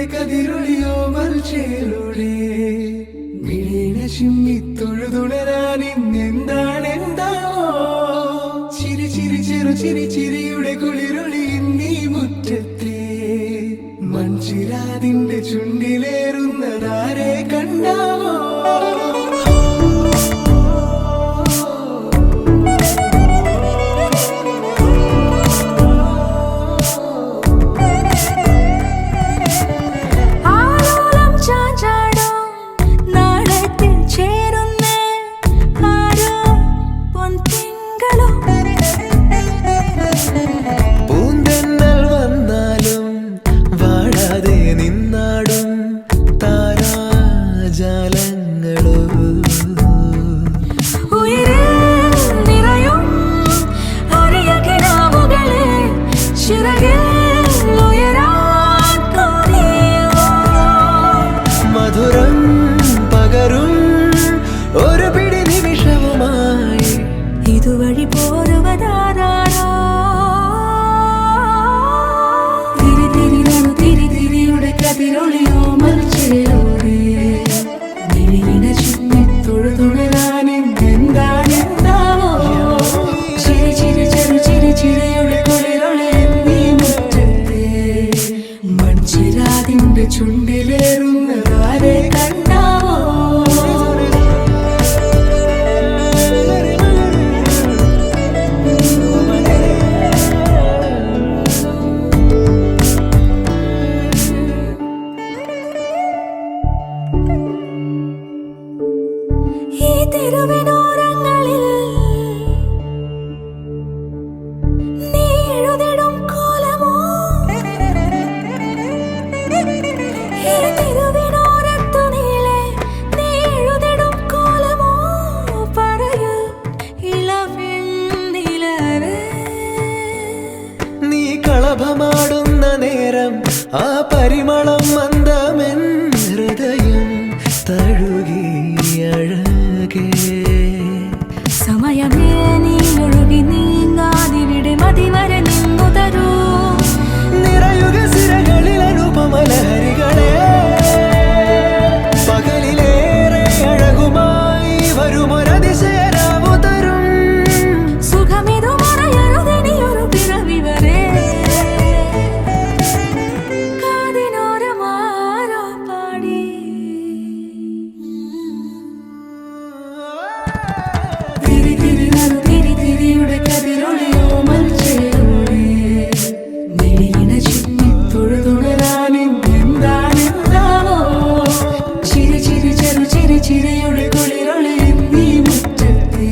നിന്റെ കതിരൊളിയോ മൽച്ചേലൊളി വിളീണ ചിമ്മി തൊഴുതുണരാൻ ഇന്നെന്താണ് എന്താണോ? ചിരി ചിരി ചെറു ചിരി ചിരിയുടെ കുളിരൊളി നീ മുറ്റത്തെ. മൺചിരാതിന്റെ ചുണ്ടിലേറുന്നു ചേരുന്നതാരെ കണ്ട. നടമാടുന്ന നേരം ആ പരിമളം മന്ദമെൻ ഹൃദയം തഴുകി അഴകേ. സമയമേ നീ ഒഴുകി നീങ്ങാതിവിടെ മതിവരെ നിന്നു ചിരിയുടെ കുളിരളിയും നീ മുറ്റത്തെ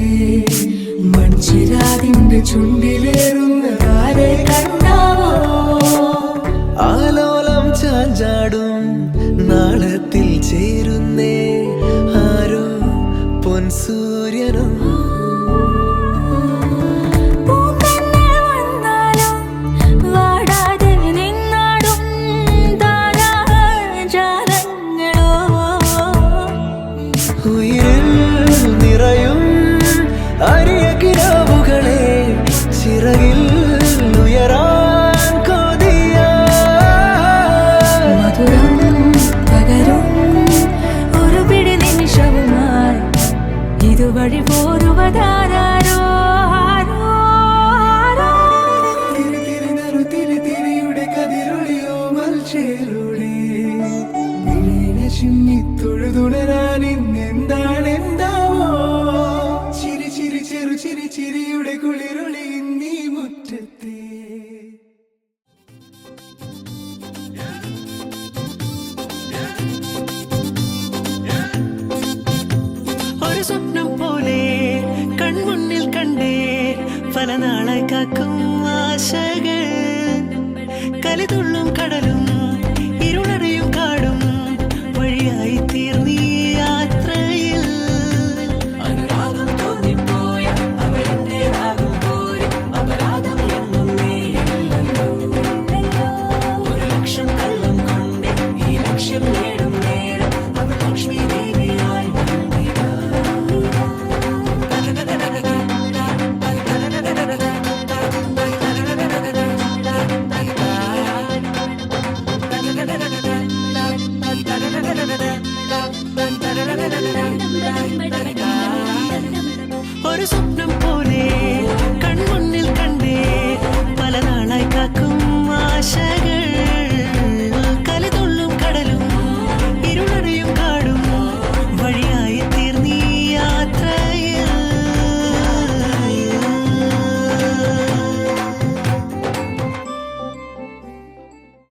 മൺചിരാതിന്റെ ചുണ്ടിലേറുന്ന കാരെ കണ്ടാവോ? ആലോലം ചാഞ്ചാടും നാളത്തിൽ ചേരുന്നേ. ആരോ പൊൻസൂര്യനും സ്വപ്നം പോലെ കൺമുന്നിൽ കണ്ടേ പല നാളെ കാക്കും ആശകൾ.